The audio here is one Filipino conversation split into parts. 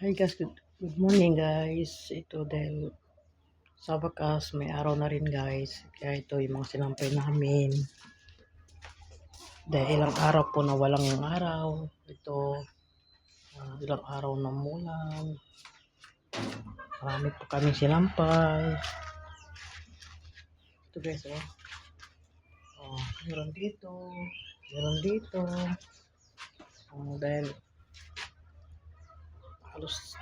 Hi guys, good, good morning guys. Ito dahil sa wakas may araw na rin guys. Kaya ito yung mga sinampay namin. Dahil ilang araw po na walang araw. Ito, ah, ilang araw na mulan. Marami po kami sinampay. Ito guys oh. Oh, meron dito. Meron dito. Oh, dahil halos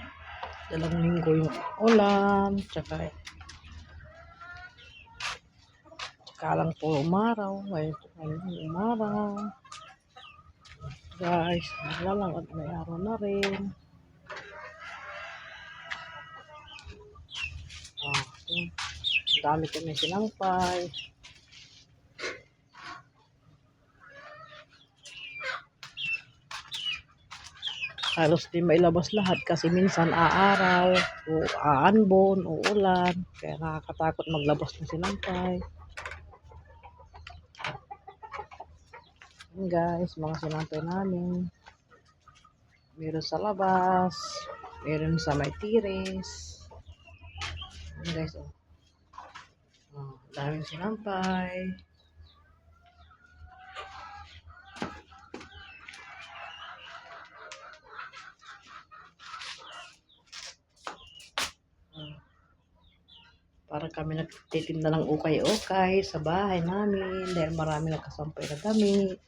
dalawang linggo yung ulan, tsaka tsaka lang po umaraw, ngayon po ngayon umaraw. Guys, maglalang at may araw na rin. Ah. Ang dami kami sinampay. Halos di mailabas lahat kasi minsan aaraw o aanbon o ulan. Kaya nakakatakot maglabas ng sinampay. Yan guys mga sinampay namin. Meron sa labas meron sa may tires Yan guys oh. oh daming sinampay para kami nagtitinda ng ukay-ukay sa bahay namin dahil marami nakasampay na damit.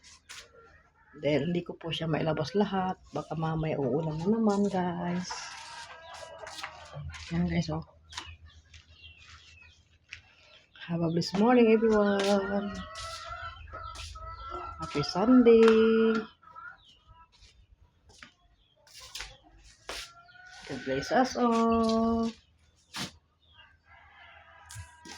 Dahil hindi ko po siya mailabas lahat. Baka mamaya uulan na naman guys. Yan guys oh. Have a blessed morning everyone. Happy Sunday. God bless us all.